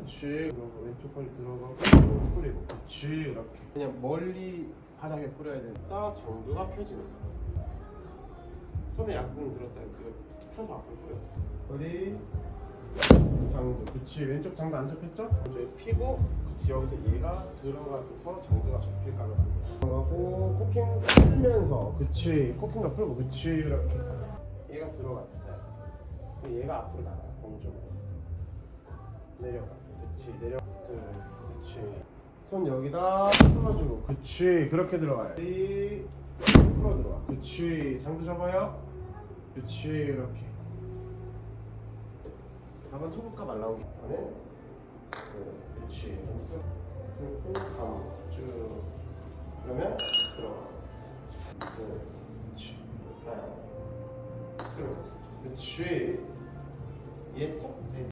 그렇지 그리고 왼쪽 팔 들어가고 뿌리고. 그렇지 이렇게. 그냥 멀리 바닥에 뿌려야 되니까 정두가 펴지는 거야. 손에 약분 들었다 이렇게 펴서 앞으로 뿌려. 허리 장두 그치 왼쪽 장두 안 접혔죠? 먼저 피고 그치 여기서 얘가 들어가서 장두가 접힐 돼. 들어가고 코킹 풀면서. 그치 코킹도 풀고. 그치 이렇게. 얘가 들어갔다. 그럼 얘가 앞으로 나가 공쪽으로. 내려가 그치 내려 그 그치. 손 여기다 풀어주고 그치. 그렇게 들어가요. 이 풀어 들어와 그치. 장두 접어요. 그치 이렇게. 4번 초급가 말 나오기 전에 그, 그치. 그리고 감쭉. 그러면 들어가. 그, 그치. 하나 둘 그치 이해했죠? 네.